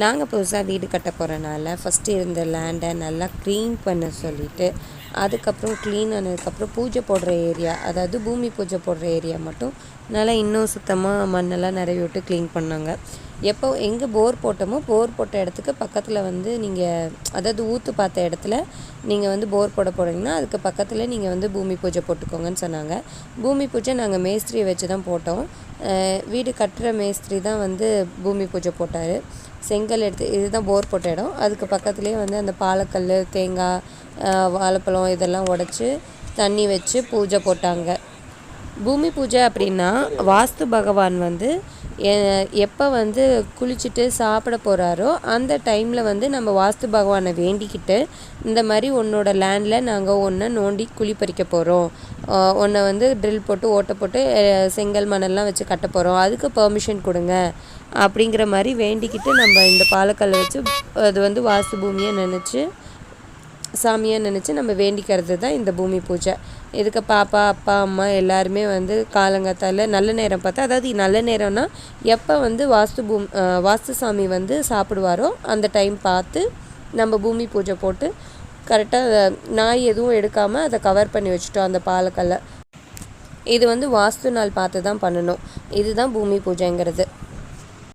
நாங்கள் புதுசாக வீடு கட்ட போகிறனால ஃபஸ்ட்டு இருந்த லேண்டை நல்லா க்ளீன் பண்ண சொல்லிவிட்டு அதுக்கப்புறம் க்ளீன் ஆனதுக்கப்புறம் பூஜை போடுற ஏரியா அதாவது பூமி பூஜை போடுற ஏரியா மட்டும் நல்லா இன்னும் சுத்தமாக மண்ணெல்லாம் நிறைய விட்டு க்ளீன் பண்ணாங்க. எப்போ எங்கே போர் போட்டோமோ போர் போட்ட இடத்துக்கு பக்கத்தில் வந்து நீங்கள் அதாவது ஊற்று பார்த்த இடத்துல நீங்கள் வந்து போர் போட போகிறீங்கன்னா அதுக்கு பக்கத்தில் நீங்கள் வந்து பூமி பூஜை போட்டுக்கோங்கன்னு சொன்னாங்க. பூமி பூஜை நாங்கள் மேஸ்திரியை வச்சு தான் போட்டோம் வீடு கட்டுற மேஸ்திரி தான் வந்து பூமி பூஜை போட்டார். செங்கல் எடுத்து இதுதான் போர் போட்ட இடம். அதுக்கு பக்கத்துலேயே வந்து அந்த பாலக்கல் தேங்காய் வாழைப்பழம் இதெல்லாம் உடச்சி தண்ணி வச்சு பூஜை போட்டாங்க. பூமி பூஜை அப்படின்னா வாஸ்து பகவான் வந்து எப்போ வந்து குளிச்சுட்டு சாப்பிட போகிறாரோ அந்த டைமில் வந்து நம்ம வாஸ்து பகவானை வேண்டிக்கிட்டு இந்த மாதிரி உன்னோட லேண்டில் நாங்கள் ஒன்றை நோண்டி குழி பறிக்க போகிறோம் ஒன்றை வந்து ட்ரில் போட்டு ஓட்டை போட்டு செங்கல் மணல்லாம் வச்சு கட்ட போகிறோம் அதுக்கு பெர்மிஷன் கொடுங்க. அப்படிங்கிற மாதிரி வேண்டிக்கிட்டு நம்ம இந்த பாலக்கல்லை வச்சு அது வந்து வாஸ்து பூமியை நினச்சி சாமியாக நினச்சி நம்ம வேண்டிக்கிறது தான் இந்த பூமி பூஜை. இதுக்கு பாப்பா அப்பா அம்மா எல்லாருமே வந்து காலங்காத்தால நல்ல நேரம் பார்த்தா அதாவது நல்ல நேரம்னா எப்போ வந்து வாஸ்து பூம் வாஸ்து சாமி வந்து சாப்பிடுவாரோ அந்த டைம் பார்த்து நம்ம பூமி பூஜை போட்டு கரெக்டாக நாய் எதுவும் எடுக்காமல் அதை கவர் பண்ணி வச்சுட்டோம் அந்த பாலக்கல்லை. இது வந்து வாஸ்து நாள் பார்த்து தான் பண்ணணும். இதுதான் பூமி பூஜைங்கிறது.